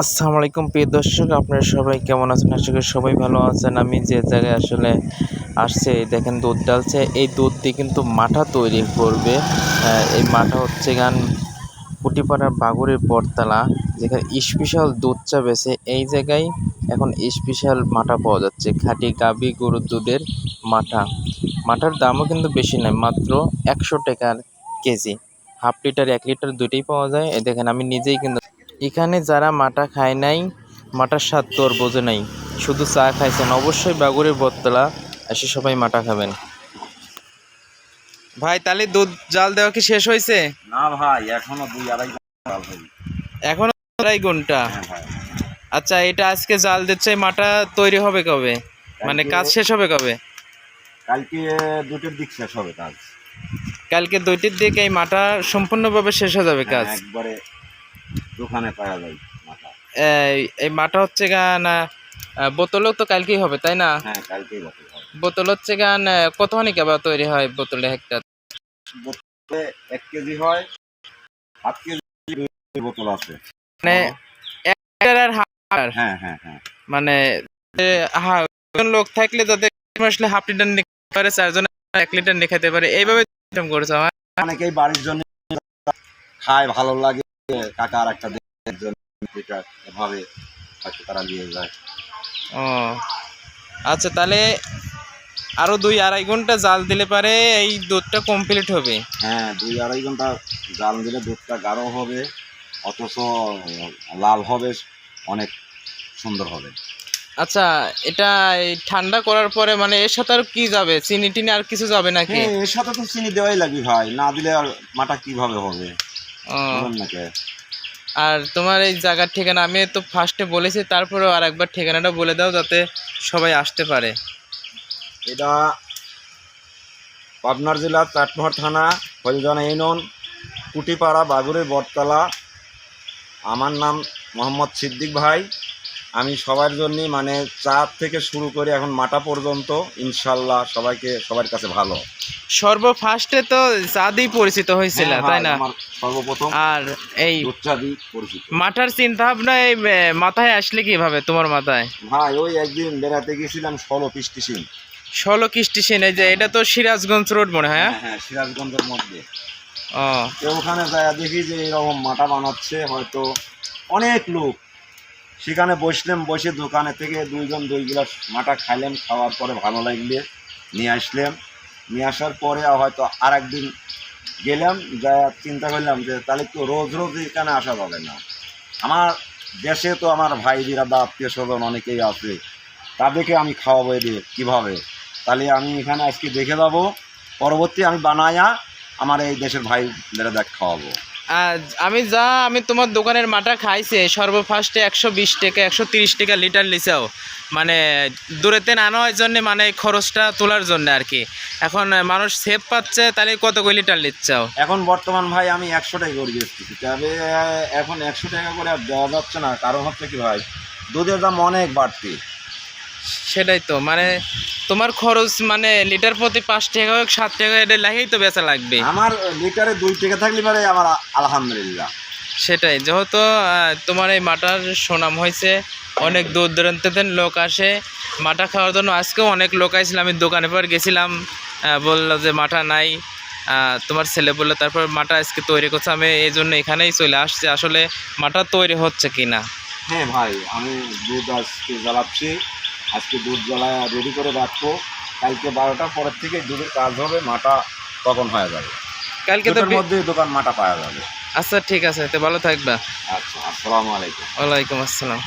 আসসালামু আলাইকুম, প্রিয় দর্শক, আপনারা সবাই কেমন আছেন? আশা করি সবাই ভালো আছেন। আমি যে জায়গায় আসলে আসছে দেখেন দুধ ডালছে। এই দুধ দিয়ে কিন্তু মাঠা তৈরি করবে। এই মাঠা হচ্ছে গান কুটিপাড়ার বাগুড়ের বটতলা, যেখানে স্পেশাল দুধ চা বেছে। এই জায়গায় এখন স্পেশাল মাঠা পাওয়া যাচ্ছে, খাঁটি গাবি গরুর দুধের মাঠা। মাঠার দামও কিন্তু বেশি নয়, মাত্র একশো টাকার কেজি। হাফ লিটার, এক লিটার দুইটাই পাওয়া যায়। দেখেন, আমি নিজেই কিন্তু এখানে যারা মাটা খায় নাই মাটার স্বাদ তোর বোঝে নাই। শুধু চা খাইছেন অবশ্যই বাগুড়ের বটতলা এসে সবাই মাটা খাবেন। ভাই তাহলে দুধ জাল দেওয়া কি শেষ হয়েছে? না ভাই এখনও দুই আড়াই। এখনও আড়াই ঘণ্টা? হ্যাঁ আচ্ছা এটা আজকে জাল দিচ্ছে মাটা তৈরি হবে কবে? মানে কাজ শেষ হবে কবে? কালকে দুটোর দিক শেষ হবে কাজ। কালকে দুইটির দিকে এই মাটা সম্পূর্ণভাবে শেষ হয়ে যাবে কাজ। হ্যাঁ, একবারে দোকানে পাওয়া যায় মাথা। এই মাটা হচ্ছে গান বোতলও তো কালকেই হবে তাই না? হ্যাঁ কালকেই হবে। বোতল হচ্ছে গান কতখানি কেবা তৈরি হয় বোতলে একটা? বোতলে এক কেজি হয় হাফ কেজি বোতল আছে। মানে আর হ্যাঁ হ্যাঁ হ্যাঁ। মানে লোক থাকলে তাদের আসলে হাফ লিটার নিতে পারে চারজন এক লিটার নিয়ে খেতে পারে এইভাবে করেছে আমার? অনেকেই বাড়ির জন্য খায় ভালো লাগে। একটা এভাবে হয়তো তারা নিয়ে যায়। ও আচ্ছা তাহলে আরও দুই আড়াই ঘণ্টা জাল দিলে পারে এই দুধটা কমপ্লিট হবে। হ্যাঁ দুই আড়াই ঘণ্টা জাল দিলে দুধটা গাঢ় হবে অথচ লাল হবে অনেক সুন্দর হবে। আচ্ছা এটা ঠান্ডা করার পরে মানে এর সাথে আর কি যাবে? চিনি টিনি আর কিছু যাবে নাকি? হ্যাঁ এর সাথে তো চিনি দেওয়াই লাগবে ভাই না দিলে আর মাটা কীভাবে হবে? আর তোমার এই জায়গার ঠিকানা আমি তো ফার্স্টে বলেছি তারপরে আর একবার ঠিকানাটা বলে দাও যাতে সবাই আসতে পারে। এটা পাবনার জেলা চাটমোহর থানা হলজানা ইউনিয়ন কুটিপাড়া বাগুড়ের বটতলা। আমার নাম মোহাম্মদ সিদ্দিক ভাই। আমি সবার জন্যই মানে চাঁদ থেকে শুরু করে এখন মাটা পর্যন্ত ইনশাল্লাহ সবাইকে সবার কাছে ভালো। সর্ব ফার্স্টে তো চাঁদই পরিচিত হয়েছিল হ্যাঁ, তাই না? সর্বপ্রথম আর এই পরিচিত। মাঠার চিন্তা ভাবনা এই মাথায় আসলে কীভাবে তোমার মাথায়? ভাই ওই একদিন বেড়াতে গেছিলাম ষোলো পিস্টি সিং ষোলো কিস্টি সেন এই যে এটা তো সিরাজগঞ্জ রোড মনে হয় হ্যাঁ? হ্যাঁ হ্যাঁ সিরাজগঞ্জের মধ্যে। ও। ওখানে যায় দেখি যে এরকম মাটা বানাচ্ছে হয়তো অনেক লোক। সেখানে বসলাম বসে দোকানে থেকে দুইজন দুই গ্লাস মাটা খাইলাম খাওয়ার পরে ভালো লাগলে নিয়ে আসলাম নিয়ে আসার পরে হয়তো আর একদিন গেলাম যা চিন্তা করলাম যে তাহলে তো রোজ রোজ এখানে আসা যাবে না। আমার দেশে তো আমার ভাই বিরাদা আত্মীয় স্বজন অনেকেই আছে, তাদেরকে আমি খাওয়াবো এদের কীভাবে? তাহলে আমি এখানে আজকে দেখে যাব, পরবর্তী আমি বানায়া আমার এই দেশের ভাই বেড়াদাক খাওয়াবো আমি যা আমি তোমার দোকানের মাটা খাইছে সর্বফার্স্টে একশো বিশ টাকা একশো তিরিশ টাকা লিটার লিচাও মানে দূরেতে আনার জন্য মানে খরচটা তোলার জন্য আর কি। এখন মানুষ সেভ পাচ্ছে তাহলে কত করে লিটার লিচ্ছাও? এখন বর্তমান ভাই আমি একশো টাকা করে বেচতেছি তবে এখন একশো টাকা করে আর দেওয়া যাচ্ছে না। কারণ হচ্ছে কি ভাই দুধের দাম অনেক বাড়তি। সেটাই তো মানে তোমার খরচ মানে লিটার প্রতি পাঁচ টাকা হোক সাত টাকা এটা লাগেই তো বেচা লাগবে। আমার লিটারে দুই টাকা থাকলে পারে আমার আলহামদুলিল্লাহ। সেটাই যেহেতু তোমার এই মাটার সুনাম হয়েছে অনেক দূর দূরান্ত থেকে লোক আসে। মাটা খাওয়ার জন্য আজকেও অনেক লোক আসছিল আমি দোকানে পর গেছিলাম বলল যে মাটা নাই তোমার ছেলে বলল তারপর মাটা আজকে তৈরি করছে আমি এই জন্য এখানেই চলে আসছি আসলে মাটা তৈরি হচ্ছে কি না হ্যাঁ ভাই আমি দুধ আজকে জ্বালাচ্ছি। আজকে দুধ জ্বালায় রেডি করে রাখব। কালকে বারোটার পরের থেকে দুধের কাজ হবে মাটা তখন হয়ে যাবে। কালকে তো মধ্যে দোকান মাটা পাওয়া যাবে। আচ্ছা ঠিক আছে তো ভালো থাকবে। আচ্ছা আসসালামু আলাইকুম। ওয়ালাইকুম আসসালাম।